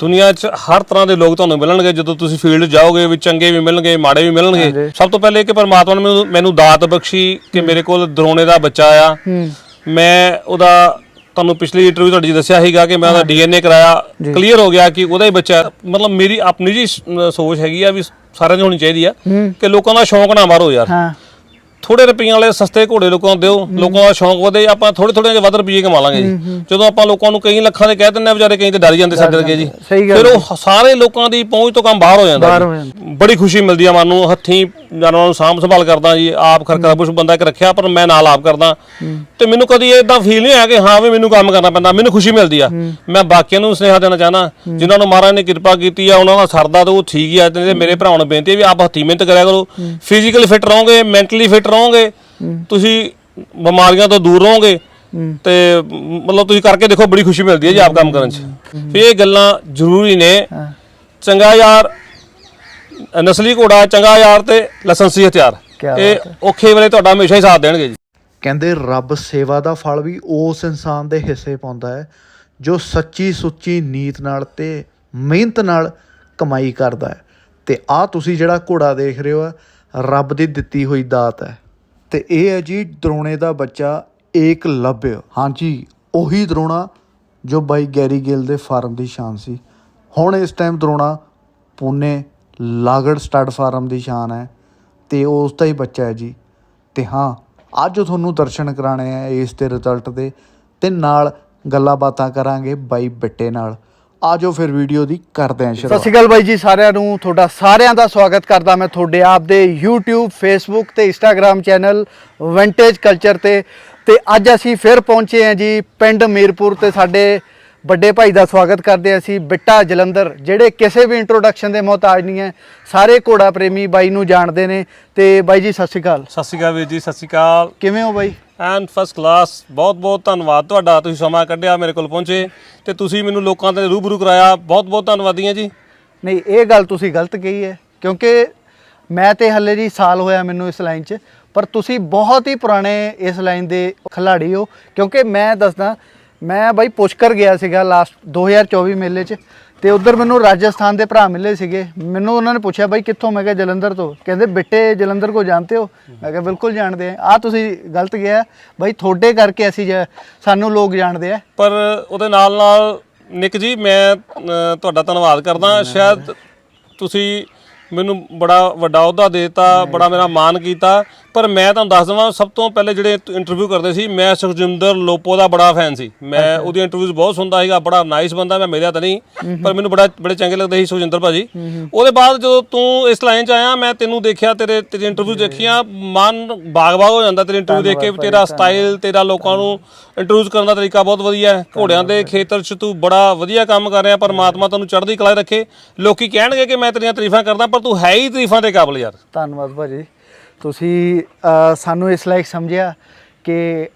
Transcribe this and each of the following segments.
ਦੁਨੀਆ 'ਚ ਹਰ ਤਰ੍ਹਾਂ ਦੇ ਲੋਕ ਤੁਹਾਨੂੰ ਮਿਲਣਗੇ ਜਦੋਂ ਤੁਸੀਂ ਫੀਲਡ ਜਾਓਗੇ ਵੀ ਚੰਗੇ ਵੀ ਮਿਲਣਗੇ ਮਾੜੇ ਵੀ ਮਿਲਣਗੇ। ਸਭ ਤੋਂ ਪਹਿਲੇ ਕਿ ਪਰਮਾਤਮਾ ਨੇ ਮੈਨੂੰ ਮੈਨੂੰ ਦਾਤ ਬਖਸ਼ੀ ਕਿ ਮੇਰੇ ਕੋਲ ਦਰੋਣੇ ਦਾ ਬੱਚਾ ਆ। ਹੂੰ। ਮੈਂ ਉਹਦਾ ਤੁਹਾਨੂੰ ਪਿਛਲੀ ਇੰਟਰਵਿਊ ਤੁਹਾਡੀ ਦੱਸਿਆ ਸੀਗਾ ਕਿ ਮੈਂ ਉਹਦਾ ਡੀਐਨਏ ਕਰਾਇਆ। ਕਲੀਅਰ ਹੋ ਗਿਆ ਕਿ ਉਹਦਾ ਹੀ ਬੱਚਾ। ਮਤਲਬ ਮੇਰੀ ਆਪਣੀ ਜੀ ਸੋਚ ਹੈਗੀ ਆ ਵੀ ਸਾਰਿਆਂ ਦੀ ਹੋਣੀ ਚਾਹੀਦੀ ਆ ਕਿ ਲੋਕਾਂ ਦਾ ਸ਼ੌਂਕ ਨਾ ਮਾਰੋ ਯਾਰ। ਹਾਂ। ਥੋੜੇ ਰੁਪਈਆਂ ਵਾਲੇ ਸਸਤੇ ਘੋੜੇ ਲੋਕਾਂ ਨੂੰ ਦਿਓ ਲੋਕਾਂ ਦਾ ਸ਼ੌਂਕ ਵਧੇ ਆਪਾਂ ਥੋੜੇ ਥੋੜੇ ਜਿਹੇ ਵੱਧ ਰੁਪਈਏ ਕਮਾ ਲਾਂਗੇ ਜੀ। ਜਦੋਂ ਆਪਾਂ ਲੋਕਾਂ ਨੂੰ ਕਈ ਲੱਖਾਂ ਦੇ ਕਹਿ ਦਿੰਦੇ ਆ ਵਿਚਾਰੇ ਕਈ ਤੇ ਡਰ ਜਾਂਦੇ ਸਾਡੇ ਵਰਗੇ ਜੀ। ਫਿਰ ਉਹ ਸਾਰੇ ਲੋਕਾਂ ਦੀ ਪਹੁੰਚ ਤੋਂ ਕੰਮ ਬਾਹਰ ਹੋ ਜਾਂਦਾ ਬੜੀ ਖੁਸ਼ੀ ਮਿਲਦੀ ਆ ਮਨ ਨੂੰ ਹੱਥੀਂ ਜਾਨਵਰਾਂ ਨੂੰ ਸਾਂਭ ਸੰਭਾਲ ਕਰਦਾ ਜੀ ਆਪ ਖਰਕਾ ਕੁਝ ਬੰਦਾ ਇੱਕ ਰੱਖਿਆ ਪਰ ਮੈਂ ਨਾਲ ਆਪ ਕਰਦਾ। ਤੇ ਮੈਨੂੰ ਕਦੀ ਇਦਾਂ ਫੀਲ ਨਹੀਂ ਹੋਇਆ ਕਿ ਹਾਂ ਵੀ ਮੈਨੂੰ ਕੰਮ ਕਰਨਾ ਪੈਂਦਾ ਮੈਨੂੰ ਖੁਸ਼ੀ ਮਿਲਦੀ ਆ। ਮੈਂ ਬਾਕੀਆਂ ਨੂੰ ਸੁਨੇਹਾ ਦੇਣਾ ਚਾਹਨਾ ਜਿਨ੍ਹਾਂ ਨੂੰ ਮਹਾਰਾਜ ਨੇ ਕਿਰਪਾ ਕੀਤੀ ਆ ਉਹਨਾਂ ਦਾ ਸਰਦਾ ਤਾਂ ਉਹ ਠੀਕ ਹੀ ਆ ਤੇ ਮੇਰੇ ਭਰਾਵਾਂ ਨੂੰ ਬੇਨਤੀ ਹੈ ਵੀ ਆਪ ਹੱਥੀਂ ਮਿਹਨਤ ਕਰਿਆ ਕਰੋ। ਫਿਜ਼ੀਕਲੀ ਫਿਟ ਰਹੋਗੇ ਮੈਂਟਲੀ ਫਿਟ ਰਹੋਗੇ ਤੁਸੀਂ ਬਿਮਾਰੀਆਂ ਤੋਂ ਦੂਰ ਰਹੋਗੇ। ਤੇ ਮਤਲਬ ਤੁਸੀਂ ਕਰਕੇ ਦੇਖੋ ਬੜੀ ਖੁਸ਼ੀ ਮਿਲਦੀ ਹੈ ਜੀ ਆਪ ਕੰਮ ਕਰਨ 'ਚ। ਵੀ ਇਹ ਗੱਲਾਂ ਜ਼ਰੂਰੀ ਨੇ। ਚੰਗਾ ਯਾਰ ਨਸਲੀ ਘੋੜਾ ਚੰਗਾ ਯਾਰ ਤੇ ਲਾਇਸੈਂਸੀ ਹਥਿਆਰ। ਇਹ ਔਖੇ ਵੇਲੇ ਤੁਹਾਡਾ ਹਮੇਸ਼ਾ ਹੀ ਸਾਥ ਦੇਣਗੇ ਜੀ। ਕਹਿੰਦੇ ਰੱਬ ਸੇਵਾ ਦਾ ਫਲ ਵੀ ਉਸ ਇਨਸਾਨ ਦੇ ਹਿੱਸੇ ਪਾਉਂਦਾ ਹੈ ਜੋ ਸੱਚੀ ਸੁੱਚੀ ਨੀਤ ਨਾਲ ਤੇ ਮਿਹਨਤ ਨਾਲ ਕਮਾਈ ਕਰਦਾ ਹੈ। ਤੇ ਆ ਤੁਸੀਂ ਜਿਹੜਾ ਘੋੜਾ ਦੇਖ ਰਹੇ ਹੈ ਰੱਬ ਦੀ ਦਿੱਤੀ ਹੋਈ ਦਾਤ ਹੈ। ਤੇ ਇਹ ਹੈ ਜੀ ਦਰੋਣੇ ਦਾ ਬੱਚਾ ਏਕ ਲੱਭਿਆ ਹਾਂਜੀ ਉਹੀ ਦਰੋਣਾ ਜੋ ਬਾਈ ਗੈਰੀ ਗਿੱਲ ਦੇ ਫਾਰਮ ਦੀ ਸ਼ਾਨ ਸੀ। ਹੁਣ ਇਸ ਟਾਈਮ ਦਰੋਣਾ ਪੂਨੇ ਲਾਗੜ ਸਟੱਡ ਫਾਰਮ ਦੀ ਸ਼ਾਨ ਹੈ ਤੇ ਉਸ ਦਾ ਹੀ ਬੱਚਾ ਹੈ ਜੀ। ਤੇ ਹਾਂ, ਅੱਜ ਤੁਹਾਨੂੰ ਦਰਸ਼ਨ ਕਰਾਣੇ ਆ ਇਸ ਦੇ ਰਿਜ਼ਲਟ ਦੇ ਤੇ ਨਾਲ ਗੱਲਾਂ ਬਾਤਾਂ ਕਰਾਂਗੇ ਬਾਈ ਬਿੱਟੇ ਨਾਲ। ਆਜੋ ਫਿਰ ਵੀਡੀਓ ਦੀ ਕਰਦੇ ਆਂ ਸਤਿ ਸ਼੍ਰੀ ਅਕਾਲ ਬਾਈ ਜੀ, ਸਾਰਿਆਂ ਨੂੰ ਤੁਹਾਡਾ ਸਾਰਿਆਂ ਦਾ ਸਵਾਗਤ ਕਰਦਾ ਮੈਂ ਤੁਹਾਡੇ ਆਪ ਦੇ YouTube, Facebook ਤੇ Instagram ਚੈਨਲ ਵਿੰਟੇਜ ਕਲਚਰ ਤੇ। ਤੇ ਅੱਜ ਅਸੀਂ ਫਿਰ ਪਹੁੰਚੇ ਹਾਂ ਜੀ ਪਿੰਡ ਮੀਰਪੁਰ ਤੇ ਸਾਡੇ ਵੱਡੇ ਭਾਈ ਦਾ ਸਵਾਗਤ ਕਰਦੇ ਅਸੀਂ। ਬਿੱਟਾ ਜਲੰਧਰ ਜਿਹੜੇ ਕਿਸੇ ਵੀ ਇੰਟਰੋਡਕਸ਼ਨ ਦੇ ਮੁਹਤਾਜ ਨਹੀਂ ਹੈ ਸਾਰੇ ਘੋੜਾ ਪ੍ਰੇਮੀ ਬਾਈ ਨੂੰ ਜਾਣਦੇ ਨੇ ਤੇ ਬਾਈ ਜੀ ਸਤਿ ਸ਼੍ਰੀ ਅਕਾਲ। ਸਤਿ ਸ਼੍ਰੀ ਅਕਾਲ ਵੀਰ ਜੀ ਸਤਿ ਸ਼੍ਰੀ ਅਕਾਲ। ਕਿਵੇਂ ਹੋ ਬਾਈ? ਐਂਡ ਫਸਟ ਕਲਾਸ ਬਹੁਤ ਬਹੁਤ ਧੰਨਵਾਦ ਤੁਹਾਡਾ ਤੁਸੀਂ ਸਮਾਂ ਕੱਢਿਆ ਮੇਰੇ ਕੋਲ ਪਹੁੰਚੇ ਤੇ ਤੁਸੀਂ ਮੈਨੂੰ ਲੋਕਾਂ ਦੇ ਰੂਬਰੂ ਕਰਾਇਆ ਬਹੁਤ ਬਹੁਤ ਧੰਨਵਾਦੀ ਹਾਂ ਜੀ। ਨਹੀਂ ਇਹ ਗੱਲ ਤੁਸੀਂ ਗਲਤ ਕਹੀ ਹੈ ਕਿਉਂਕਿ ਮੈਂ ਤੇ ਹੱਲੇ ਜੀ ਸਾਲ ਹੋਇਆ ਮੈਨੂੰ ਇਸ ਲਾਈਨ 'ਚ ਪਰ ਤੁਸੀਂ ਬਹੁਤ ਹੀ ਪੁਰਾਣੇ ਇਸ ਲਾਈਨ ਦੇ ਖਿਲਾੜੀ ਹੋ ਕਿਉਂਕਿ ਮੈਂ ਦੱਸਦਾ ਮੈਂ ਬਾਈ ਪੁਸ਼ਕਰ ਗਿਆ ਸੀਗਾ ਲਾਸਟ 2024 ਮੇਲੇ 'ਚ ਤੇ ਉਧਰ ਮੈਨੂੰ ਰਾਜਸਥਾਨ ਦੇ ਭਰਾ ਮਿਲੇ ਸੀਗੇ। ਮੈਨੂੰ ਉਹਨਾਂ ਨੇ ਪੁੱਛਿਆ ਬਾਈ ਕਿੱਥੋਂ? ਮੈਂ ਕਿਹਾ ਜਲੰਧਰ ਤੋਂ। ਕਹਿੰਦੇ ਬਿੱਟੇ ਜਲੰਧਰ ਕੋ ਜਾਣਦੇ ਹੋ? ਮੈਂ ਕਿਹਾ ਬਿਲਕੁਲ ਜਾਣਦੇ ਆ। ਆ ਤੁਸੀਂ ਗਲਤ ਗਿਆ ਬਾਈ ਤੁਹਾਡੇ ਕਰਕੇ ਅਸੀਂ ਜ- ਸਾਨੂੰ ਲੋਕ ਜਾਣਦੇ ਆ। ਪਰ ਉਹਦੇ ਨਾਲ ਨਾਲ ਨਿਕ ਜੀ ਮੈਂ ਤੁਹਾਡਾ ਧੰਨਵਾਦ ਕਰਦਾ। ਸ਼ਾਇਦ ਤੁਸੀਂ ਮੈਨੂੰ ਬੜਾ ਵੱਡਾ ਅਹੁਦਾ ਦੇਤਾ ਬੜਾ ਮੇਰਾ ਮਾਣ ਕੀਤਾ। ਪਰ ਮੈਂ ਤੁਹਾਨੂੰ ਦੱਸ ਦਵਾਂ ਸਭ ਤੋਂ ਪਹਿਲੇ ਜਿਹੜੇ ਇੰਟਰਵਿਊ ਕਰਦੇ ਸੀ ਮੈਂ ਸੁਖਜਿੰਦਰ ਲੋਪੋ ਦਾ ਬੜਾ ਫੈਨ ਸੀ। ਮੈਂ ਉਹਦੀ ਇੰਟਰਵਿਊਜ਼ ਬਹੁਤ ਸੁਣਦਾ ਸੀਗਾ ਬੜਾ ਨਾਈਸ ਬੰਦਾ ਮੈਂ ਮਿਲਿਆ ਤਾਂ ਨਹੀਂ ਪਰ ਮੈਨੂੰ ਬੜਾ ਬੜੇ ਚੰਗੇ ਲੱਗਦੇ ਸੀ ਸੁਖਜਿੰਦਰ ਭਾਜੀ। ਉਹਦੇ ਬਾਅਦ ਜਦੋਂ ਤੂੰ ਇਸ ਲਾਈਨ 'ਚ ਆਇਆ ਮੈਂ ਤੈਨੂੰ ਦੇਖਿਆ ਤੇਰੇ ਤੇਰੀ ਇੰਟਰਵਿਊ ਦੇਖੀਆਂ ਮਨ ਬਾਗ-ਬਾਗ ਹੋ ਜਾਂਦਾ ਤੇਰੀ ਇੰਟਰਵਿਊ ਦੇਖ ਕੇ ਤੇਰਾ ਸਟਾਈਲ ਤੇਰਾ ਲੋਕਾਂ ਨੂੰ ਇੰਟਰੋਡਿਊਸ ਕਰਨ ਦਾ ਤਰੀਕਾ ਬਹੁਤ ਵਧੀਆ ਹੈ। ਘੋੜਿਆਂ ਦੇ ਖੇਤਰ 'ਚ ਤੂੰ ਬੜਾ ਵਧੀਆ ਕੰਮ ਕਰ ਰਿਹਾ ਪਰਮਾਤਮਾ ਤੈਨੂੰ ਚੜ੍ਹਦੀ ਕਲਾ ਰੱਖੇ। ਲੋਕੀ ਕਹਿਣਗੇ ਕਿ ਮੈਂ ਤੇਰੀਆਂ ਤਾਰੀਫਾਂ ਕਰਦਾ ਪਰ ਤੂੰ ਹੈ ਹੀ ਤਾਰੀਫਾਂ ਦੇ ਕਾਬਲ ਯਾਰ। ਧੰਨਵਾਦ ਭਾਜੀ। ਤੁਸੀਂ ਸਾਨੂੰ ਇਸ ਲਾਇਕ ਸਮਝਿਆ ਕਿ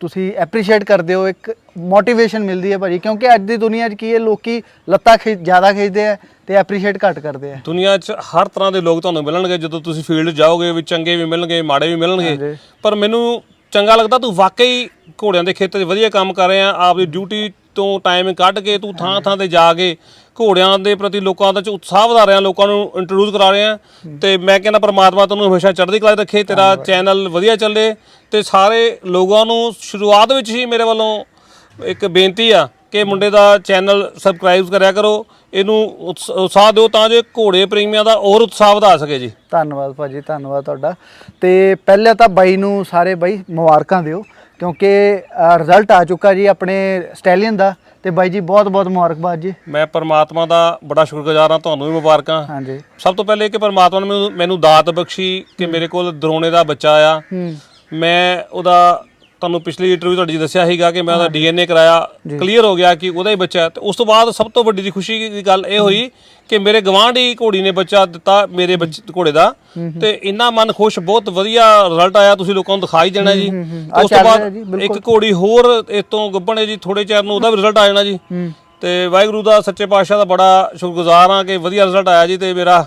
ਤੁਸੀਂ ਐਪਰੀਸ਼ੀਏਟ ਕਰਦੇ ਹੋ ਇੱਕ ਮੋਟੀਵੇਸ਼ਨ ਮਿਲਦੀ ਹੈ ਭਾਜੀ ਕਿਉਂਕਿ ਅੱਜ ਦੀ ਦੁਨੀਆ 'ਚ ਕੀ ਹੈ ਲੋਕੀ ਲੱਤਾਂ ਖਿੱਚ ਜ਼ਿਆਦਾ ਖਿੱਚਦੇ ਆ ਤੇ ਐਪਰੀਸ਼ੀਏਟ ਘੱਟ ਕਰਦੇ ਆ ਦੁਨੀਆ 'ਚ ਹਰ ਤਰ੍ਹਾਂ ਦੇ ਲੋਕ ਤੁਹਾਨੂੰ ਮਿਲਣਗੇ ਜਦੋਂ ਤੁਸੀਂ ਫੀਲਡ ਜਾਓਗੇ ਵੀ ਚੰਗੇ ਵੀ ਮਿਲਣਗੇ ਮਾੜੇ ਵੀ ਮਿਲਣਗੇ। ਪਰ ਮੈਨੂੰ ਚੰਗਾ ਲੱਗਦਾ ਤੂੰ ਵਾਕਈ ਘੋੜਿਆਂ ਦੇ ਖੇਤਰ 'ਚ ਵਧੀਆ ਕੰਮ ਕਰ ਰਿਹਾ ਆਪਦੀ ਡਿਊਟੀ ਤੋਂ ਟਾਈਮ ਕੱਢ ਕੇ ਤੂੰ ਥਾਂ ਥਾਂ ਤੇ ਜਾ ਕੇ ਘੋੜਿਆਂ ਦੇ ਪ੍ਰਤੀ ਲੋਕਾਂ ਦਾ ਚ ਉਤਸ਼ਾਹ ਵਧਾ ਰਿਹਾ ਲੋਕਾਂ ਨੂੰ ਇੰਟਰੋਡਿਊਸ ਕਰਾ ਰਿਹਾ ਤੇ ਮੈਂ ਕਹਿੰਦਾ ਪ੍ਰਮਾਤਮਾ ਤੈਨੂੰ ਹਮੇਸ਼ਾ ਚੜ੍ਹਦੀ ਕਲਾ 'ਚ ਰੱਖੇ ਤੇਰਾ ਚੈਨਲ ਵਧੀਆ ਚੱਲੇ ਤੇ ਸਾਰੇ ਲੋਕਾਂ ਨੂੰ ਸ਼ੁਰੂਆਤ ਵਿੱਚ ਹੀ ਮੇਰੇ ਵੱਲੋਂ ਇੱਕ ਬੇਨਤੀ ਆ ਕਿ ਮੁੰਡੇ ਦਾ ਚੈਨਲ ਸਬਸਕ੍ਰਾਈਬ ਕਰਿਆ ਕਰੋ ਇਹਨੂੰ ਉਤਸ- ਉਤਸ਼ਾਹ ਦਿਓ ਤਾਂ ਜੋ ਘੋੜੇ ਪ੍ਰੇਮੀਆਂ ਦਾ ਹੋਰ ਉਤਸ਼ਾਹ ਵਧਾ ਸਕੇ ਜੀ। ਧੰਨਵਾਦ ਭਾਜੀ ਧੰਨਵਾਦ ਤੁਹਾਡਾ। ਤੇ ਪਹਿਲੇ ਤਾਂ ਬਾਈ ਨੂੰ ਸਾਰੇ ਬਾਈ ਮੁਬਾਰਕਾਂ ਦਿਓ ਕਿਉਂਕਿ ਰਿਜ਼ਲਟ ਆ ਚੁੱਕਾ ਜੀ ਆਪਣੇ ਸਟੈਲੀਅਨ ਦਾ। ਤੇ ਬਾਈ ਜੀ ਬਹੁਤ ਬਹੁਤ ਮੁਬਾਰਕਬਾਦ ਜੀ। ਮੈਂ ਪਰਮਾਤਮਾ ਦਾ ਬੜਾ ਸ਼ੁਕਰਗੁਜ਼ਾਰ ਹਾਂ ਤੁਹਾਨੂੰ ਵੀ ਮੁਬਾਰਕਾਂ। ਹਾਂਜੀ। ਸਭ ਤੋਂ ਪਹਿਲੇ ਕਿ ਪਰਮਾਤਮਾ ਨੇ ਮੈਨੂੰ ਮੈਨੂੰ ਦਾਤ ਬਖਸ਼ੀ ਕਿ ਮੇਰੇ ਕੋਲ ਦਰੋਣੇ ਦਾ ਬੱਚਾ ਆ ਮੈਂ ਉਹਦਾ ਤੁਹਾਨੂੰ ਪਿਛਲੀ ਇੰਟਰਵਿਊ ਤੁਹਾਡੀ ਦੱਸਿਆ ਸੀਗਾ ਕਿ ਮੈਂ ਉਹਦਾ ਡੀਐਨਏ ਕਰਾਇਆ ਕਲੀਅਰ ਹੋ ਗਿਆ ਕਿ ਉਹਦਾ ਹੀ ਬੱਚਾ ਹੈ। ਤੇ ਉਸ ਤੋਂ ਬਾਅਦ ਸਭ ਤੋਂ ਵੱਡੀ ਦੀ ਖੁਸ਼ੀ ਦੀ ਗੱਲ ਇਹ ਹੋਈ ਕਿ ਮੇਰੇ ਗਵਾਂਢੀ ਘੋੜੀ ਨੇ ਬੱਚਾ ਦਿੱਤਾ ਮੇਰੇ ਬੱਚੇ ਘੋੜੇ ਦਾ। ਤੇ ਇੰਨਾ ਮਨ ਖੁਸ਼ ਬਹੁਤ ਵਧੀਆ ਰਿਜ਼ਲਟ ਆਇਆ ਤੁਸੀਂ ਲੋਕਾਂ ਨੂੰ ਦਿਖਾਈ ਦੇਣਾ ਜੀ। ਉਸ ਤੋਂ ਬਾਅਦ ਇੱਕ ਘੋੜੀ ਹੋਰ ਇਸ ਤੋਂ ਗੱਭਣੇ ਜੀ ਥੋੜੇ ਚਿਰ ਨੂੰ ਉਹਦਾ ਵੀ ਰਿਜ਼ਲਟ ਆ ਜਾਣਾ ਜੀ। ਤੇ ਵਾਹਿਗੁਰੂ ਦਾ ਸੱਚੇ ਪਾਤਸ਼ਾਹ ਦਾ ਬੜਾ ਸ਼ੁਕਰਗੁਜ਼ਾਰ ਹਾਂ ਕਿ ਵਧੀਆ ਰਿਜ਼ਲਟ ਆਇਆ ਜੀ ਤੇ ਮੇਰਾ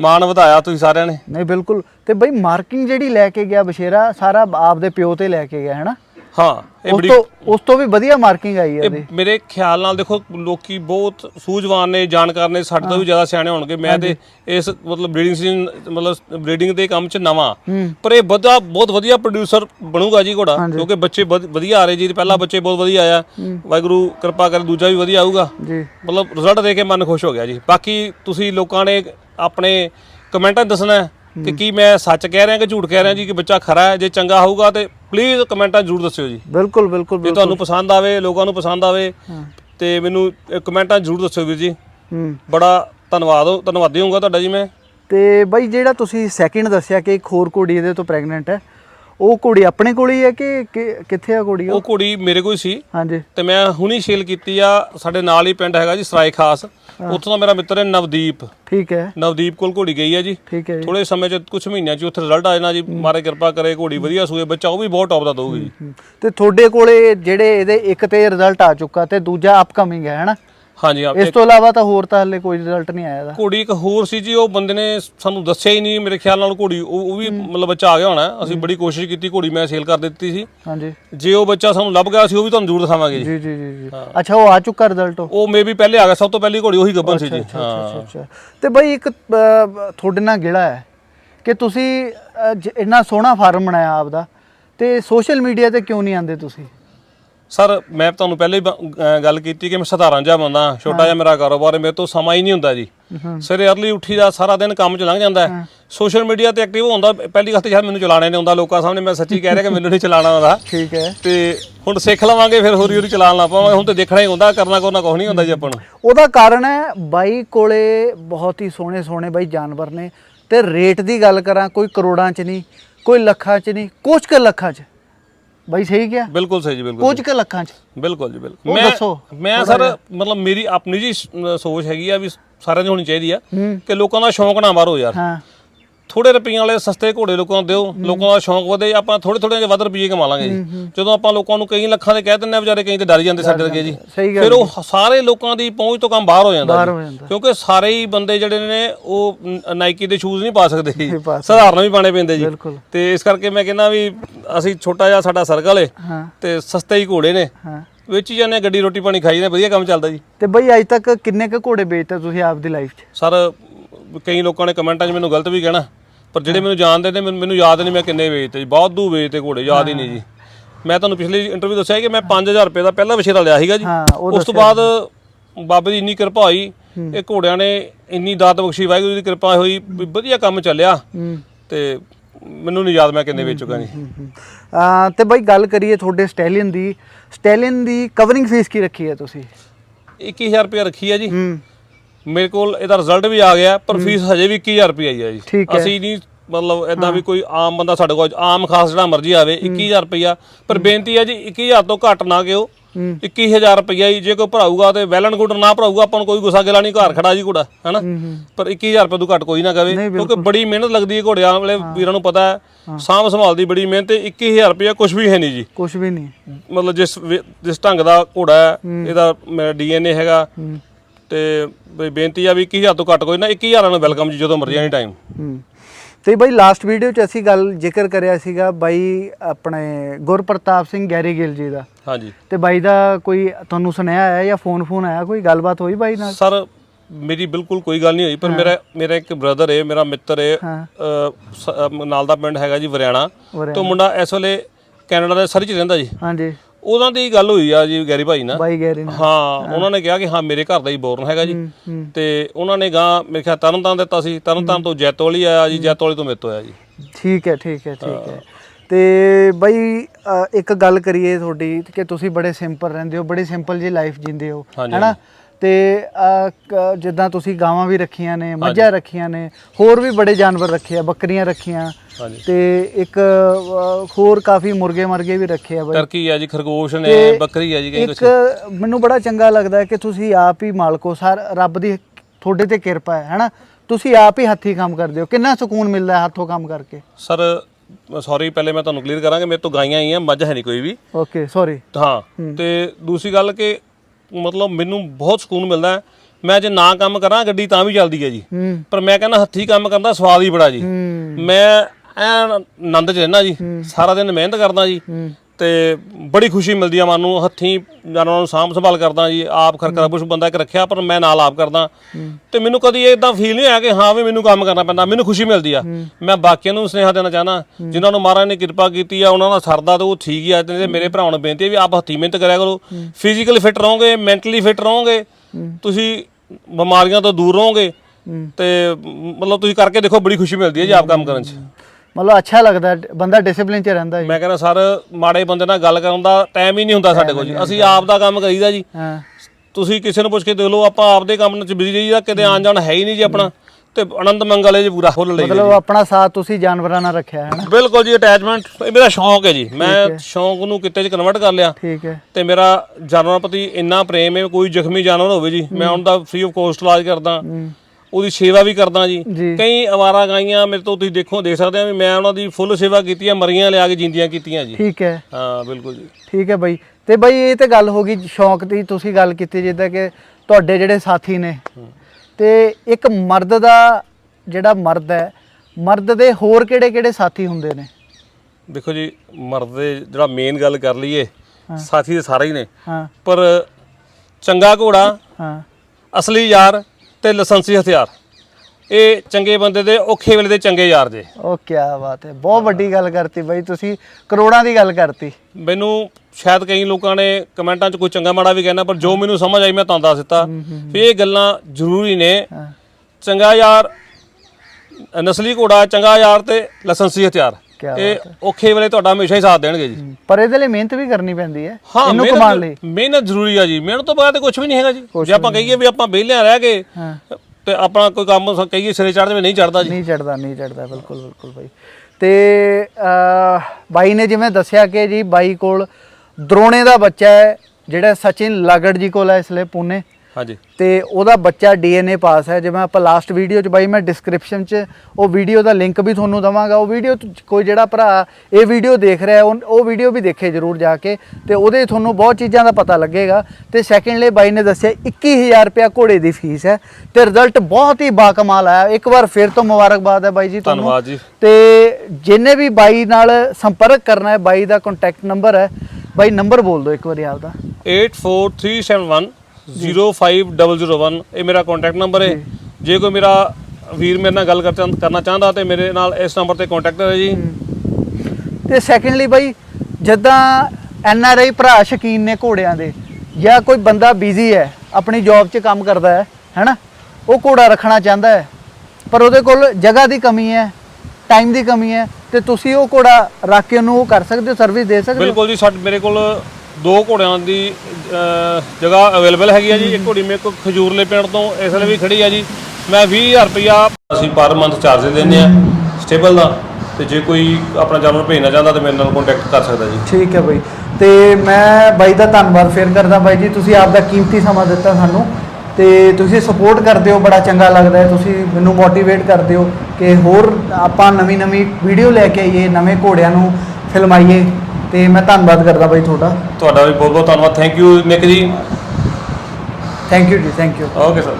ਮਾਣ ਵਧਾਇਆ ਤੁਸੀਂ ਸਾਰਿਆਂ ਨੇ। ਨਹੀਂ, ਬਿਲਕੁਲ। ਤੇ ਬਈ ਮਾਰਕਿੰਗ ਜਿਹੜੀ ਲੈ ਕੇ ਗਿਆ ਬਸ਼ੇਰਾ, ਸਾਰਾ ਆਪਦੇ ਪਿਓ ਤੇ ਲੈ ਕੇ ਗਿਆ ਹੈਨਾ ਹਾਂ ਇਹ ਉਸ ਬੜੀ ਤੋਂ ਉਸ ਤੋਂ ਵੀ ਵਧੀਆ ਮਾਰਕਿੰਗ ਆਈ ਹੈ ਇਹ ਇਹਦੀ। ਮੇਰੇ ਖਿਆਲ ਨਾਲ ਦੇਖੋ ਲੋਕੀ ਬਹੁਤ ਸੂਝਵਾਨ ਨੇ ਜਾਣਕਾਰ ਨੇ ਸਾਡੇ ਤੋਂ ਵੀ ਜ਼ਿਆਦਾ ਸਿਆਣੇ ਹੋਣਗੇ। ਮੈਂ ਤੇ ਇਸ ਮਤਲਬ ਬਰੀਡਿੰਗ ਸੀਜ਼ਨ ਮਤਲਬ ਬਰੀਡਿੰਗ ਦੇ ਕੰਮ 'ਚ ਨਵਾਂ। ਪਰ ਇਹ ਵਧਾ ਬਹੁਤ ਵਧੀਆ ਪ੍ਰੋਡਿਊਸਰ ਬਣੂਗਾ ਜੀ ਘੋੜਾ ਕਿਉਂਕਿ ਬੱਚੇ ਵਧ- ਵਧੀਆ ਆ ਰਹੇ ਜੀ ਪਹਿਲਾ ਬੱਚੇ ਬਹੁਤ ਵਧੀਆ ਆਇਆ। ਵਾਹਿਗੁਰੂ ਕਿਰਪਾ ਕਰੇ ਦੂਜਾ ਵੀ ਵਧੀਆ ਆਊਗਾ। ਜੀ। ਮਤਲਬ ਰਿਜ਼ਲਟ ਦੇ ਕੇ ਮਨ ਖੁਸ਼ ਹੋ ਗਿਆ ਜੀ। ਬਾਕੀ ਤੁਸੀਂ ਲੋਕਾਂ ਨੇ ਆਪਣੇ ਕਮੈਂਟਾਂ 'ਚ ਦੱਸਣਾ ਹੈ ਕਿ ਕੀ ਮੈਂ ਸੱਚ ਕਹਿ ਰਿਹਾ ਕਿ ਝੂਠ ਕਹਿ ਰਿਹਾ ਜੀ ਕਿ ਬੱਚਾ ਖਰਾ ਹੈ ਜੇ ਚੰਗਾ ਹੋਊਗਾ ਤੇ ਪਲੀਜ਼ ਕਮੈਂਟਾਂ ਜ਼ਰੂਰ ਦੱਸਿਓ ਜੀ। ਬਿਲਕੁਲ ਬਿਲਕੁਲ ਜੇ ਤੁਹਾਨੂੰ ਪਸੰਦ ਆਵੇ ਲੋਕਾਂ ਨੂੰ ਪਸੰਦ ਆਵੇ ਤੇ ਮੈਨੂੰ ਕਮੈਂਟਾਂ ਜ਼ਰੂਰ ਦੱਸਿਓ ਵੀਰ ਜੀ। ਹੂੰ। ਬੜਾ ਧੰਨਵਾਦ ਧੰਨਵਾਦੀ ਹੋਊਗਾ ਤੁਹਾਡਾ ਜੀ ਮੈਂ। ਤੇ ਬਾਈ ਜਿਹੜਾ ਤੁਸੀਂ ਸੈਕਿੰਡ ਦੱਸਿਆ ਕਿ ਇੱਕ ਹੋਰ ਕੁੜੀ ਇਹਦੇ ਤੋਂ ਪ੍ਰੈਗਨੈਂਟ ਹੈ ਉਹ ਕੁੜੀ ਆਪਣੇ ਕੋਲ ਹੀ ਹੈ ਕਿ ਕਿ- ਕਿੱਥੇ ਆ ਕੁੜੀ ਉਹ? ਉਹ ਕੁੜੀ ਮੇਰੇ ਕੋਲ ਹੀ ਸੀ। ਹਾਂਜੀ। ਤੇ ਮੈਂ ਹੁਣੀ ਸੇਲ ਕੀਤੀ ਆ ਸਾਡੇ ਨਾਲ ਹੀ ਪਿੰਡ ਹੈਗਾ ਜੀ ਸਰਾਏ ਖਾਸ। ਉੱਥੋਂ ਦਾ ਮੇਰਾ ਮਿੱਤਰ ਹੈ ਨਵਦੀਪ। ਠੀਕ ਹੈ। ਨਵਦੀਪ ਕੋਲ ਘੋੜੀ ਗਈ ਹੈ ਜੀ। ਠੀਕ ਹੈ ਜੀ। ਥੋੜੇ ਸਮੇਂ ਚ ਕੁਝ ਮਹੀਨਿਆਂ ਚ ਉੱਥੇ ਰਿਜ਼ਲਟ ਆ ਜਾਣਾ ਜੀ। ਮਾਰੇ ਕਿਰਪਾ ਕਰੇ ਘੋੜੀ ਵਧੀਆ ਸੂਏ ਬੱਚਾ ਉਹ ਵੀ ਬਹੁਤ ਟੌਪ ਦਾ ਦਊਗੀ ਜੀ। ਹੂੰ। ਤੇ ਤੁਹਾਡੇ ਕੋਲੇ ਜਿਹੜੇ ਇਹਦੇ ਇੱਕ ਤੇ ਰਿਜ਼ਲਟ ਆ ਚੁੱਕਾ ਤੇ ਦੂਜਾ ਅਪਕਮਿੰਗ ਹੈ ਹਨਾ? ਹਾਂਜੀ ਹਾਂ ਇਸ ਤੋਂ ਇਲਾਵਾ ਤਾਂ ਹੋਰ ਤਾਂ ਹਲੇ ਕੋਈ ਰਿਜ਼ਲਟ ਨਹੀਂ ਆਇਆ ਦਾ ਘੋੜੀ ਇੱਕ ਹੋਰ ਸੀ ਜੀ ਉਹ ਬੰਦੇ ਨੇ ਸਾਨੂੰ ਦੱਸਿਆ ਹੀ ਨਹੀਂ ਮੇਰੇ ਖਿਆਲ ਨਾਲ ਘੋੜੀ ਉਹ ਉਹ ਵੀ ਮਤਲਬ ਬੱਚਾ ਆ ਗਿਆ ਹੋਣਾ। ਅਸੀਂ ਬੜੀ ਕੋਸ਼ਿਸ਼ ਕੀਤੀ ਘੋੜੀ ਮੈਂ ਸੇਲ ਕਰ ਦਿੱਤੀ ਸੀ। ਹਾਂਜੀ। ਜੇ ਉਹ ਬੱਚਾ ਸਾਨੂੰ ਲੱਭ ਗਿਆ ਸੀ ਉਹ ਵੀ ਤੁਹਾਨੂੰ ਜ਼ਰੂਰ ਦਿਖਾਵਾਂਗੇ ਜੀ। ਜੀ ਜੀ ਜੀ ਜੀ। ਅੱਛਾ ਉਹ ਆ ਚੁੱਕਾ ਰਿਜ਼ਲਟ ਉਹ? ਉਹ ਮੇਬੀ ਪਹਿਲੇ ਆ ਗਿਆ ਸਭ ਤੋਂ ਪਹਿਲੀ ਘੋੜੀ ਉਹੀ ਗੱਬਨ ਸੀ ਜੀ। ਹਾਂ। ਅੱਛਾ ਅੱਛਾ। ਤੇ ਬਈ ਇੱਕ ਅਹ, ਤੁਹਾਡੇ ਨਾਲ ਗਿਲਾ ਹੈ ਕਿ ਤੁਸੀਂ ਅਹ, ਜ- ਇੰਨਾ ਸੋਹਣਾ ਫਾਰਮ ਬਣਾਇਆ ਆਪਦਾ ਤੇ ਸੋਸ਼ਲ ਮੀਡੀਆ ਤੇ ਕਿਉਂ ਨਹੀਂ ਆਉਂਦੇ ਤੁਸੀਂ? ਸਰ ਮੈਂ ਤੁਹਾਨੂੰ ਪਹਿਲੇ ਹੀ ਬ- ਅਹ ਗੱਲ ਕੀਤੀ ਕਿ ਮੈਂ ਸਧਾਰਨ ਜਿਹਾ ਬੰਦਾ ਛੋਟਾ ਜਿਹਾ ਮੇਰਾ ਕਾਰੋਬਾਰ ਹੈ ਮੇਰੇ ਤੋਂ ਸਮਾਂ ਹੀ ਨਹੀਂ ਹੁੰਦਾ ਜੀ। ਸਵੇਰੇ ਅਰਲੀ ਉੱਠੀ ਦਾ ਸਾਰਾ ਦਿਨ ਕੰਮ 'ਚ ਲੰਘ ਜਾਂਦਾ ਹੈ। ਸੋਸ਼ਲ ਮੀਡੀਆ ਤੇ ਐਕਟਿਵ ਹੁੰਦਾ ਪਹਿਲੀ ਗੱਲ ਤੇ ਯਾਰ ਮੈਨੂੰ ਚਲਾਣੇ ਨਹੀਂ ਆਉਂਦਾ ਲੋਕਾਂ ਸਾਹਮਣੇ ਮੈਂ ਸੱਚੀ ਕਹਿ ਰਿਹਾ ਕਿ ਮੈਨੂੰ ਨਹੀਂ ਚਲਾਣਾ ਆਉਂਦਾ। ਠੀਕ ਹੈ। ਤੇ ਹੁਣ ਸਿੱਖ ਲਵਾਂਗੇ ਫਿਰ ਹੌਲੀ ਹੌਲੀ ਚਲਾਣ ਲੱਗ ਪਾਵਾਂਗੇ। ਹੁਣ ਤੇ ਦੇਖਣਾ ਹੀ ਹੁੰਦਾ ਕਰਨਾ ਕੋਈ ਨਾ ਕੁਛ ਨਹੀਂ ਹੁੰਦਾ ਜੀ ਆਪਾਂ ਨੂੰ। ਉਹਦਾ ਕਾਰਨ ਹੈ ਬਾਈ ਕੋਲੇ ਬਹੁਤ ਹੀ ਸੋਹਣੇ ਸੋਹਣੇ ਬਾਈ ਜਾਨਵਰ ਨੇ। ਤੇ ਰੇਟ ਦੀ ਗੱਲ ਕਰਾਂ ਕੋਈ ਕਰੋੜਾਂ 'ਚ ਨਹੀਂ ਕੋਈ ਲੱਖਾਂ 'ਚ ਨਹੀਂ ਕੁਝ ਕੁ ਲੱਖਾਂ 'ਚ। ਬਾਈ ਸਹੀ ਕਿਹਾ? ਬਿਲਕੁਲ ਸਹੀ ਜੀ ਬਿਲਕੁਲ ਕੁਝ ਕੁ ਲੱਖਾਂ 'ਚ। ਬਿਲਕੁਲ ਜੀ ਬਿਲਕੁਲ। ਮੈਂ ਦੱਸੋ, ਮੈਂ ਸਰ ਮਤਲਬ ਮੇਰੀ ਆਪਣੀ ਜੀ ਸ- ਸੋਚ ਹੈਗੀ ਆ ਵੀ ਸਾਰਿਆਂ ਦੀ ਹੋਣੀ ਚਾਹੀਦੀ ਆ ਕਿ ਲੋਕਾਂ ਦਾ ਸ਼ੌਂਕ ਨਾ ਮਾਰੋ ਯਾਰ। ਹਾਂ। ਥੋੜੇ ਰੁਪਈਆਂ ਵਾਲੇ ਸਸਤੇ ਘੋੜੇ ਲੋਕਾਂ ਨੂੰ ਦਿਓ ਲੋਕਾਂ ਦਾ ਸ਼ੌਂਕ ਵਧੇ ਆਪਾਂ ਥੋੜੇ ਥੋੜੇ ਜਿਹੇ ਵੱਧ ਰੁਪਈਏ ਕਮਾ ਲਾਂਗੇ ਜੀ। ਜਦੋਂ ਆਪਾਂ ਲੋਕਾਂ ਨੂੰ ਕਈ ਲੱਖਾਂ ਦੇ ਕਹਿ ਦਿੰਦੇ ਆ ਵਿਚਾਰੇ ਕਈ ਤੇ ਡਰ ਜਾਂਦੇ ਸਾਡੇ ਵਰਗੇ ਜੀ। ਫਿਰ ਉਹ ਸਾਰੇ ਲੋਕਾਂ ਦੀ ਪਹੁੰਚ ਤੋਂ ਕੰਮ ਬਾਹਰ ਹੋ ਜਾਂਦਾ। ਕਿਉਂਕਿ ਸਾਰੇ ਹੀ ਬੰਦੇ ਜਿਹੜੇ ਨੇ ਉਹ ਨਾਈਕੀ ਦੇ ਸ਼ੂਜ਼ ਨਹੀਂ ਪਾ ਸਕਦੇ ਜੀ। ਸਧਾਰਨ ਵੀ ਪਾਣੇ ਪੈਂਦੇ ਜੀ। ਤੇ ਇਸ ਕਰਕੇ ਮੈਂ ਕਹਿੰਦਾ ਵੀ ਅਸੀਂ ਛੋਟਾ ਜਿਹਾ ਸਾਡਾ ਸਰਕਲ ਏ ਹਾਂ। ਤੇ ਸਸਤੇ ਹੀ ਘੋੜੇ ਨੇ। ਵੇਚੀ ਜਾਂਦੇ ਗੱਡੀ ਰੋਟੀ ਪਾਣੀ ਖਾਈ ਜਾਂਦੇ ਵਧੀਆ ਕੰਮ ਚੱਲਦਾ ਜੀ। ਤੇ ਬਈ ਅੱਜ ਤੱਕ ਕਿੰਨੇ ਕੁ ਘੋੜੇ ਵੇਚਤੇ ਤੁਸੀਂ ਆਪਦੀ ਲਾਈਫ 'ਚ? ਸਰ ਕਈ ਲੋਕਾਂ ਨੇ ਕਮੈਂਟਾਂ 'ਚ ਮੈਨੂੰ ਗਲਤ ਵੀ ਕਹਿਣਾ। ਪਰ ਜਿਹੜੇ ਮੈਨੂੰ ਜਾਣਦੇ ਨੇ ਮੈਨੂੰ ਮੈਨੂੰ ਯਾਦ ਨਹੀਂ ਮੈਂ ਕਿੰਨੇ ਵੇਚਤੇ ਜੀ। ਬਹੁਤ ਦੂ ਵੇਚਤੇ ਘੋੜੇ ਯਾਦ ਹੀ ਨਹੀਂ ਜੀ। ਮੈਂ ਤੁਹਾਨੂੰ ਪਿਛਲੀ ਇੰਟਰਵਿਊ ਦੱਸਿਆ ਕਿ ਮੈਂ 5000 ਰੁਪਏ ਦਾ ਪਹਿਲਾ ਵਿਸ਼ੇਰਾ ਲਿਆ ਸੀਗਾ ਜੀ। ਹਾਂ, ਉਹ ਉਸ ਤੋਂ ਬਾਅਦ ਬਾਬੇ ਦੀ ਇੰਨੀ ਕਿਰਪਾ ਹੋਈ ਇਹ ਘੋੜਿਆਂ ਨੇ ਇੰਨੀ ਦਾਤ ਬਖਸ਼ੀ ਵਾਹਿਗੁਰੂ ਦੀ ਕਿਰਪਾ ਹੋਈ ਵੀ ਵਧੀਆ ਕੰਮ ਚੱਲਿਆ। ਤੇ ਮੈਨੂੰ ਨਹੀਂ ਯਾਦ ਮੈਂ ਕਿੰਨੇ ਵੇਚ ਚੁੱਕਾ ਜੀ। ਤੇ ਬਈ ਗੱਲ ਕਰੀਏ ਤੁਹਾਡੇ ਸਟੈਲੀਅਨ ਦੀ ਸਟੈਲੀਅਨ ਦੀ ਕਵਰਿੰਗ ਫੀਸ ਕੀ ਰੱਖੀ ਹੈ ਤੁਸੀਂ? 21000 ਰੁਪਏ ਰੱਖੀ ਹੈ ਜੀ। ਹੂੰ। ਮੇਰੇ ਕੋਲ ਇਹਦਾ ਰਿਜ਼ਲਟ ਵੀ ਆ ਗਿਆ ਪਰ ਫੀਸ ਹਜੇ ਵੀ 21000 ਰੁਪਏ ਆਈ ਹੈ ਜੀ। ਠੀਕ ਹੈ। ਅਸੀਂ ਨਹੀਂ ਮਤਲਬ ਇਦਾਂ ਵੀ ਕੋਈ ਆਮ ਬੰਦਾ ਸਾਡੇ ਕੋਲ ਆਮ ਖਾਸ ਜਿਹੜਾ ਮਰਜ਼ੀ ਆਵੇ 21000 ਰੁਪਇਆ ਪਰ ਬੇਨਤੀ ਹੈ ਜੀ 21000 ਤੋਂ ਘੱਟ ਨਾ ਹੂੰ। 21000 ਰੁਪਇਆ ਹੀ ਜੇ ਕੋਈ ਭਰਾਊਗਾ ਤੇ ਵੈਲ ਐਂਡ ਗੁੱਡ ਨਾ ਭਰਾਊਗਾ ਆਪਾਂ ਨੂੰ ਕੋਈ ਗੁੱਸਾ ਗਿਲਾ ਨਹੀਂ ਘਰ ਖੜਾ ਜੀ ਘੋੜਾ ਹੈਨਾ? ਪਰ 21000 ਰੁਪਏ ਤੋਂ ਘੱਟ ਕੋਈ ਨਾ ਕਵੇ ਨਹੀਂ, ਕਿਉਂਕਿ ਬੜੀ ਮਿਹਨਤ ਲੱਗਦੀ ਹੈ ਘੋੜਿਆਂ ਵਾਲੇ ਵੀਰਾਂ ਨੂੰ ਪਤਾ ਹੈ। ਸਾਂਭ ਸੰਭਾਲ ਦੀ ਬੜੀ ਮਿਹਨਤ ਹੈ 21000 ਰੁਪਇਆ ਕੁਝ ਵੀ ਹੈ ਨਹੀਂ ਜੀ। ਕੁਝ ਵੀ ਨਹੀਂ। ਮਤਲਬ ਜਿਸ ਵੇ- ਜਿਸ ਢੰਗ ਦਾ ਘੋੜਾ ਹੈ ਇਹਦਾ ਮੇਰਾ ਡੀਐਨਏ ਹੈਗਾ। ਤੇ ਬਈ ਬੇਨਤੀ ਆ ਵੀ 21000 ਤੋਂ ਘੱਟ ਕੋਈ ਨਾ 21000 ਨੂੰ ਵੈਲਕਮ ਜੀ ਜਦੋਂ ਮਰਜ਼ੀ ਐਨੀ ਟਾਈਮ ਹੂੰ। ਤੇ ਬਾਈ ਲਾਸਟ ਵੀਡੀਓ 'ਚ ਅਸੀਂ ਗੱਲ ਜ਼ਿਕਰ ਕਰਿਆ ਸੀਗਾ ਬਾਈ ਆਪਣੇ ਗੁਰਪ੍ਰਤਾਪ ਸਿੰਘ ਗੈਰੀ ਗਿੱਲ ਜੀ ਦਾ। ਹਾਂਜੀ। ਤੇ ਬਾਈ ਦਾ ਕੋਈ ਤੁਹਾਨੂੰ ਸੁਨੇਹਾ ਆਇਆ ਜਾਂ ਫੋਨ ਫੋਨ ਆਇਆ ਕੋਈ ਗੱਲਬਾਤ ਹੋਈ ਬਾਈ ਨਾਲ? ਸਰ ਮੇਰੀ ਬਿਲਕੁਲ ਕੋਈ ਗੱਲ ਨਹੀਂ ਹੋਈ ਪਰ ਮੇਰਾ ਮੇਰਾ ਇੱਕ ਬ੍ਰਦਰ ਹੈ ਮੇਰਾ ਮਿੱਤਰ ਹੈ। ਨਾਲ ਦਾ ਪਿੰਡ ਹੈਗਾ ਜੀ ਵਰਿਆਣਾ। ਵਰਿਆਣਾ। ਤੋਂ ਮੁੰਡਾ ਇਸ ਵੇਲੇ ਕੈਨੇਡਾ ਦੇ ਸਰੀ ਚ ਰਹਿੰਦਾ ਜੀ। ਹਾਂਜੀ। ਉਹਨਾਂ ਦੀ ਗੱਲ ਹੋਈ ਆ ਜੀ ਗੈਰੀ ਭਾਈ ਨਾਲ। ਬਾਈ ਗੈਰੀ ਨਾਲ। ਹਾਂ ਉਹਨਾਂ ਨੇ ਕਿਹਾ ਕਿ ਹਾਂ ਮੇਰੇ ਘਰ ਦਾ ਹੀ ਬੋਰਨ ਹੈਗਾ ਜੀ। ਤੇ ਉਹਨਾਂ ਨੇ ਗਾਂ ਮੇਰੇ ਖਿਆਲ ਤਰਨਤਾਰਨ ਦਿੱਤਾ ਸੀ। ਤਰਨਤਾਰਨ ਤੋਂ ਜੈਤੋਲੀ ਆਇਆ ਜੀ ਜੈਤੋਲੀ ਤੋਂ ਮੇਰੇ ਤੋਂ ਆਇਆ ਜੀ। ਠੀਕ ਹੈ ਠੀਕ ਹੈ ਠੀਕ ਹੈ। ਤੇ ਬਈ ਇੱਕ ਗੱਲ ਕਰੀਏ ਤੁਹਾਡੀ ਕਿ ਤੁਸੀਂ ਬੜੇ ਸਿੰਪਲ ਰਹਿੰਦੇ ਹੋ ਬੜੀ ਸਿੰਪਲ ਜੀ ਲਾਈਫ ਜਿੰਦੇ ਹੋ ਹੈਨਾ? ਤੇ ਜਿੱਦਾਂ ਤੁਸੀਂ ਗਾਵਾਂ ਵੀ ਰੱਖੀਆਂ ਨੇ ਮੱਝਾਂ ਰੱਖੀਆਂ ਨੇ ਹੋਰ ਵੀ ਬੜੇ ਜਾਨਵਰ ਰੱਖੇ ਆ ਬੱਕਰੀਆਂ ਰੱਖੀਆਂ ਤੇ ਇੱਕ ਹੋਰ ਕਾਫੀ ਮੁਰਗੇ ਮਰਗੇ ਵੀ ਰੱਖੇ ਆ ਬਈ। ਟਰਕੀ ਆ ਜੀ ਖਰਗੋਸ਼ ਨੇ ਬੱਕਰੀ ਆ ਜੀ ਕਈ ਇੱਕ ਮੈਨੂੰ ਬੜਾ ਚੰਗਾ ਲੱਗਦਾ ਕਿ ਤੁਸੀਂ ਆਪ ਹੀ ਮਾਲਕੋ ਸਰ ਰੱਬ ਦੀ ਤੁਹਾਡੇ ਤੇ ਕਿਰਪਾ ਹੈ ਹੈਨਾ? ਤੁਸੀਂ ਆਪ ਹੀ ਹੱਥੀ ਕੰਮ ਕਰਦੇ ਹੋ। ਕਿੰਨਾ ਸਕੂਨ ਮਿਲਦਾ ਹੈ ਹੱਥੋਂ ਕੰਮ ਕਰਕੇ? ਸਰ ਸੌਰੀ ਪਹਿਲੇ ਮੈਂ ਤੁਹਾਨੂੰ ਕਲੀਅਰ ਕਰਾਂਗਾ ਮੇਰੇ ਤੋਂ ਗਾਈਆਂ ਹੀ ਆ ਮੱਝ ਹੈ ਨਹੀਂ ਕੋਈ ਵੀ। ਓਕੇ ਸੌਰੀ ਹਾਂ ਤੇ ਦੂਸਰੀ ਗੱਲ ਕਿ ਮਤਲਬ ਮੈਨੂੰ ਬਹੁਤ ਸਕੂਨ ਮਿਲਦਾ ਹੈ। ਮੈਂ ਜੇ ਨਾ ਕੰਮ ਕਰਾਂ ਗੱਡੀ ਤਾਂ ਵੀ ਚੱਲਦੀ ਹੈ ਜੀ। ਪਰ ਮੈਂ ਕਹਿੰਦਾ ਹੱਥੀ ਕੰਮ ਕਰਨ ਦਾ ਸਵਾਦ ਹੀ ਬੜਾ ਜੀ। ਮੈਂ ਐਨ ਆਨੰਦ ਚ ਰਹਿਣਾ ਜੀ ਸਾਰਾ ਦਿਨ ਮਿਹਨਤ ਕਰਦਾ ਜੀ ਤੇ ਬੜੀ ਖੁਸ਼ੀ ਮਿਲਦੀ ਆ ਮਨ ਨੂੰ ਹੱਥੀਂ ਜਾਨਵਰਾਂ ਨੂੰ ਸਾਂਭ ਸੰਭਾਲ ਕਰਦਾ ਜੀ ਆਪ ਖਰਕਰਾ ਬੁਸ਼ ਬੰਦਾ ਇੱਕ ਰੱਖਿਆ ਪਰ ਮੈਂ ਨਾਲ ਆਪ ਕਰਦਾ। ਤੇ ਮੈਨੂੰ ਕਦੀ ਇਦਾਂ ਫੀਲ ਨਹੀਂ ਹੋਇਆ ਕਿ ਹਾਂ ਵੀ ਮੈਨੂੰ ਕੰਮ ਕਰਨਾ ਪੈਂਦਾ ਮੈਨੂੰ ਖੁਸ਼ੀ ਮਿਲਦੀ ਆ। ਮੈਂ ਬਾਕੀਆਂ ਨੂੰ ਸੁਨੇਹਾ ਦੇਣਾ ਚਾਹਨਾ ਜਿਨ੍ਹਾਂ ਨੂੰ ਮਹਾਰਾਜ ਨੇ ਕਿਰਪਾ ਕੀਤੀ ਆ ਉਹਨਾਂ ਦਾ ਸਰਦਾ ਤਾਂ ਉਹ ਠੀਕ ਹੀ ਆ ਤੇ ਮੇਰੇ ਭਰਾਵਾਂ ਨੂੰ ਬੇਨਤੀ ਹੈ ਵੀ ਆਪ ਹੱਥੀਂ ਮਿਹਨਤ ਕਰਿਆ ਕਰੋ। ਫਿਜ਼ੀਕਲੀ ਫਿੱਟ ਰਹੋਗੇ ਮੈਂਟਲੀ ਫਿੱਟ ਰਹੋਗੇ ਤੁਸੀਂ ਬਿਮਾਰੀਆਂ ਤੋਂ ਦੂਰ ਰਹੋਗੇ ਤੇ ਮਤਲਬ ਤੁਸੀਂ ਕਰਕੇ ਦੇਖੋ ਬੜੀ ਖੁਸ਼ੀ ਮਿਲਦੀ ਹੈ ਜੀ ਆਪ ਕੰਮ ਕਰਨ 'ਚ। ਮਤਲਬ ਅੱਛਾ ਲੱਗਦਾ ਬੰਦਾ ਡਿਸਪਲਿਨ 'ਚ ਰਹਿੰਦਾ ਜੀ। ਮੈਂ ਕਹਿੰਦਾ ਸਰ ਮਾੜੇ ਬੰਦੇ ਨਾਲ ਗੱਲ ਕਰਨ ਦਾ ਟਾਈਮ ਹੀ ਨਹੀਂ ਹੁੰਦਾ ਸਾਡੇ ਕੋਲ ਜੀ। ਅਸੀਂ ਆਪ ਦਾ ਕੰਮ ਕਰੀਦਾ ਜੀ। ਹਾਂ। ਤੁਸੀਂ ਕਿਸੇ ਨੂੰ ਪੁੱਛ ਕੇ ਦੇਖ ਲਓ ਆਪਾਂ ਆਪਦੇ ਕੰਮ ਚ ਬਿਜ਼ੀ ਰਹੀਦਾ ਕਿਤੇ ਆਣ ਜਾਣ ਹੈ ਹੀ ਨਹੀਂ ਜੀ ਆਪਣਾ। ਤੇ ਆਨੰਦ ਮੰਗਲ ਜੀ ਪੂਰਾ ਫੁੱਲ ਲਈ ਮਤਲਬ ਆਪਣਾ ਸਾਥ ਤੁਸੀਂ ਜਾਨਵਰਾਂ ਨਾਲ ਰੱਖਿਆ ਹੈ ਨਾ? ਬਿਲਕੁਲ ਜੀ ਅਟੈਚਮੈਂਟ ਇਹ ਮੇਰਾ ਸ਼ੌਂਕ ਹੈ ਜੀ। ਮੈਂ ਸ਼ੌਂਕ ਨੂੰ ਕਿਤੇ ਚ ਕਨਵਰਟ ਕਰ ਲਿਆ। ਠੀਕ ਹੈ। ਤੇ ਮੇਰਾ ਜਾਨਵਰਾਂ ਪ੍ਰਤੀ ਇੰਨਾ ਪ੍ਰੇਮ ਹੈ ਕੋਈ ਜ਼ਖਮੀ ਜਾਨਵਰ ਹੋਵੇ ਜੀ ਮੈਂ ਉਹਦਾ ਫ੍ਰੀ ਆਫ ਕੋਸਟ ਇਲਾਜ ਕਰਦਾ। ਉਹਦੀ ਸੇਵਾ ਵੀ ਕਰਦਾ ਜੀ। ਜੀ। ਕਈ ਅਵਾਰਾ ਗਾਈਆਂ ਮੇਰੇ ਤੋਂ ਤੁਸੀਂ ਦੇਖੋ ਦੇਖ ਸਕਦੇ ਆ ਵੀ ਮੈਂ ਉਹਨਾਂ ਦੀ ਫੁੱਲ ਸੇਵਾ ਕੀਤੀ ਹੈ ਮਰੀਆਂ ਲਿਆ ਕੇ ਜਿੰਦੀਆਂ ਕੀਤੀਆਂ ਜੀ। ਠੀਕ ਹੈ। ਹਾਂ ਬਿਲਕੁਲ ਜੀ। ਠੀਕ ਹੈ ਬਾਈ। ਤੇ ਬਾਈ ਇਹ ਤੇ ਗੱਲ ਹੋ ਗਈ ਸ਼ੌਂਕ ਦੀ ਤੁਸੀਂ ਗੱਲ ਕੀਤੀ ਜਿੱਦਾਂ ਕਿ ਤੁਹਾਡੇ ਜਿਹੜੇ ਸਾਥੀ ਨੇ। ਤੇ ਇੱਕ ਮਰਦ ਦਾ ਜਿਹੜਾ ਮਰਦ ਹੈ ਮਰਦ ਦੇ ਹੋਰ ਕਿਹੜੇ ਕਿਹੜੇ ਸਾਥੀ ਹੁੰਦੇ ਨੇ? ਦੇਖੋ ਜੀ ਮਰਦ ਦੇ ਜਿਹੜਾ ਮੇਨ ਗੱਲ ਕਰ ਲਈਏ ਸਾਥੀ ਦੇ ਸਾਰੇ ਹੀ ਨੇ। ਹਾਂ। ਪਰ ਚੰਗਾ ਘੋੜਾ ਹਾਂ। ਅਸਲੀ ਯਾਰ ਤੇ ਲਾਇਸੈਂਸੀ ਹਥਿਆਰ। ਇਹ ਚੰਗੇ ਬੰਦੇ ਦੇ ਔਖੇ ਵੇਲੇ ਦੇ ਚੰਗੇ ਯਾਰ ਜੇ। ਉਹ ਕੀ ਬਾਤ ਹੈ ਬਹੁਤ ਵੱਡੀ ਗੱਲ ਕਰਤੀ ਬਾਈ ਤੁਸੀਂ ਕਰੋੜਾਂ ਦੀ ਗੱਲ ਕਰਤੀ। ਮੈਨੂੰ ਸ਼ਾਇਦ ਕਈ ਲੋਕਾਂ ਨੇ ਕਮੈਂਟਾਂ 'ਚ ਕੋਈ ਚੰਗਾ ਮਾੜਾ ਵੀ ਕਹਿਣਾ ਪਰ ਜੋ ਮੈਨੂੰ ਸਮਝ ਆਈ ਮੈਂ ਤੁਹਾਨੂੰ ਦੱਸ ਦਿੱਤਾ ਵੀ ਇਹ ਗੱਲਾਂ ਜ਼ਰੂਰੀ ਨੇ। ਚੰਗਾ ਯਾਰ ਨਸਲੀ ਘੋੜਾ ਚੰਗਾ ਯਾਰ ਤੇ ਲਾਇਸੈਂਸੀ ਹਥਿਆਰ। ਕਿਆ ਇਹ ਔਖੇ ਵੇਲੇ ਤੁਹਾਡਾ ਹਮੇਸ਼ਾ ਹੀ ਸਾਥ ਦੇਣਗੇ ਜੀ। ਪਰ ਇਹਦੇ ਲਈ ਮਿਹਨਤ ਵੀ ਕਰਨੀ ਪੈਂਦੀ ਹੈ। ਇਹਨੂੰ ਮਿਹਨਤ- ਕਮਾਉਣ ਲਈ। ਮਿਹਨਤ ਜ਼ਰੂਰੀ ਆ ਜੀ। ਮਿਹਨਤ ਤੋਂ ਬਗੈਰ ਕੁਝ ਵੀ ਨਹੀਂ ਹੈਗਾ ਜੀ। ਜੇ ਆਪਾਂ ਕਹੀਏ ਵੀ ਆਪਾਂ ਵਿਹਲਿਆਂ ਰਹਿ ਗਏ ਤੇ ਆਪਣਾ ਕੋਈ ਕੰਮ ਸ- ਕਹੀਏ ਸਿਰੇ ਚੜ੍ਹਦੇ ਵੀ ਨਹੀਂ ਚੜਦਾ ਜੀ। ਨਹੀਂ ਚੜਦਾ ਨਹੀਂ ਚੜਦਾ ਬਿਲਕੁਲ ਬਿਲਕੁਲ ਬਾਈ। ਤੇ ਅਹ, ਬਾਈ ਨੇ ਜਿਵੇਂ ਦੱਸਿਆ ਕਿ ਜੀ ਬਾਈ ਕੋਲ ਦਰੋਣੇ ਦਾ ਬੱਚਾ ਹੈ ਜਿਹੜਾ ਸਚਿਨ ਲਾਗੜ ਜੀ ਕੋਲ ਹੈ ਇਸ ਲਈ ਪੁਣੇ ਹਾਂਜੀ। ਤੇ ਉਹਦਾ ਬੱਚਾ ਡੀਐਨਏ ਪਾਸ ਹੈ। ਜਿਵੇਂ ਆਪਾਂ ਲਾਸਟ ਵੀਡੀਓ 'ਚ ਬਾਈ ਮੈਂ ਡਿਸਕ੍ਰਿਪਸ਼ਨ 'ਚ ਉਹ ਵੀਡੀਓ ਦਾ ਲਿੰਕ ਵੀ ਤੁਹਾਨੂੰ ਦਵਾਂਗਾ। ਉਹ ਵੀਡੀਓ ਕੋਈ ਜਿਹੜਾ ਭਰਾ ਇਹ ਵੀਡੀਓ ਦੇਖ ਰਿਹਾ ਉਹ ਉਹ ਵੀਡੀਓ ਵੀ ਦੇਖੇ ਜਰੂਰ ਜਾ ਕੇ ਤੇ ਉਹਦੇ ਤੁਹਾਨੂੰ ਬਹੁਤ ਚੀਜ਼ਾਂ ਦਾ ਪਤਾ ਲੱਗੇਗਾ। ਤੇ ਸੈਕੰਡਲੀ ਬਾਈ ਨੇ ਦੱਸਿਆ 21000 ਰੁਪਇਆ ਘੋੜੇ ਦੀ ਫੀਸ ਹੈ ਤੇ ਰਿਜ਼ਲਟ ਬਹੁਤ ਹੀ ਬਾਕਮਾਲ ਆਇਆ। ਇੱਕ ਵਾਰ ਫਿਰ ਤੋਂ ਮੁਬਾਰਕਬਾਦ ਹੈ ਬਾਈ ਜੀ ਤੁਹਾਨੂੰ। ਧੰਨਵਾਦ ਜੀ। ਤੇ ਜਿਹਨੇ ਵੀ ਬਾਈ ਨਾਲ ਸੰਪਰਕ ਕਰਨਾ ਹੈ ਬਾਈ ਦਾ ਕੰਟੈਕਟ ਨੰਬਰ ਹੈ। ਬਾਈ ਨੰਬਰ ਬੋਲ ਦਿਓ ਇੱਕ ਵਾਰੀ ਆਪਦਾ। 84371 05001 ਇਹ ਮੇਰਾ ਕੰਟੈਕਟ ਨੰਬਰ ਹੈ। ਜੇ। ਕੋਈ ਮੇਰਾ ਵੀਰ ਮੇਰੇ ਨਾਲ ਗੱਲ ਕਰਨਾ ਚਾਹੁੰਦਾ ਤੇ ਮੇਰੇ ਨਾਲ ਇਸ ਨੰਬਰ ਤੇ ਕੰਟੈਕਟ ਕਰੇ ਜੀ। ਤੇ secondly by ਜਦਾਂ N R I ਭਰਾ ਸ਼ਕੀਨ ਨੇ ਘੋੜਿਆਂ ਦੇ ਜਾਂ ਕੋਈ ਬੰਦਾ ਬਿਜ਼ੀ ਹੈ ਆਪਣੀ ਜੌਬ 'ਚ ਕੰਮ ਕਰਦਾ ਹੈ ਹੈਨਾ? ਉਹ ਘੋੜਾ ਰੱਖਣਾ ਚਾਹੁੰਦਾ ਹੈ ਪਰ ਉਹਦੇ ਕੋਲ ਜਗ੍ਹਾ ਦੀ ਕਮੀ ਹੈ ਟਾਈਮ ਦੀ ਕਮੀ ਹੈ ਤੇ ਤੁਸੀਂ ਉਹ ਘੋੜਾ ਰੱਖ ਕੇ ਉਹਨੂੰ ਉਹ ਕਰ ਸਕਦੇ ਹੋ ਸਰਵਿਸ ਦੇ ਸਕਦੇ ਹੋ? ਬਿਲਕੁਲ ਜੀ ਸਾਡੇ ਮੇਰੇ ਕੋਲ ਦੋ ਘੋੜਿਆਂ ਦੀ ਅਹ, ਜਗ੍ਹਾ ਅਵੇਲੇਬਲ ਹੈਗੀ ਆ ਜੀ। ਇੱਕ ਘੋੜੀ ਮੇਰੇ ਕੋਲ ਖਜੂਰਲੇ ਪਿੰਡ ਤੋਂ ਇਸ ਵੇਲੇ ਵੀ ਖੜੀ ਆ ਜੀ। ਮੈਂ 20000 ਰੁਪਇਆ ਅਸੀਂ ਪਰ ਮੰਥ ਚਾਰਜ ਦਿੰਦੇ ਆ ਸਟੇਬਲ ਦਾ। ਤੇ ਜੇ ਕੋਈ ਆਪਣਾ ਜਾਨਵਰ ਭੇਜਣਾ ਚਾਹੁੰਦਾ ਤਾਂ ਮੇਰੇ ਨਾਲ ਕੰਟੈਕਟ ਕਰ ਸਕਦਾ ਜੀ। ਠੀਕ ਹੈ ਬਾਈ। ਤੇ ਮੈਂ ਬਾਈ ਦਾ ਧੰਨਵਾਦ ਫੇਰ ਕਰਦਾ ਬਾਈ ਜੀ। ਤੁਸੀਂ ਆਪ ਦਾ ਕੀਮਤੀ ਸਮਾਂ ਦਿੱਤਾ ਸਾਨੂੰ। ਤੇ ਤੁਸੀਂ ਸਪੋਰਟ ਕਰਦੇ ਹੋ ਬੜਾ ਚੰਗਾ ਲੱਗਦਾ ਹੈ। ਤੁਸੀਂ ਮੈਨੂੰ ਮੋਟੀਵੇਟ ਕਰਦੇ ਹੋ ਕਿ ਹੋਰ ਆਪਾਂ ਨਵੀਂ ਨਵੀਂ ਵੀਡੀਓ ਲੈ ਕੇ ਆਈਏ ਨਵੇਂ ਘੋੜਿਆਂ ਨੂੰ ਫਿਲਮਾਈਏ। ਤੇ ਮੈਂ ਧੰਨਵਾਦ ਕਰਦਾ ਬਾਈ ਤੁਹਾਡਾ। ਤੁਹਾਡਾ ਵੀ ਬਹੁਤ ਬਹੁਤ ਧੰਨਵਾਦ। Thank you Nick ji. Thank you ji thank you okay sir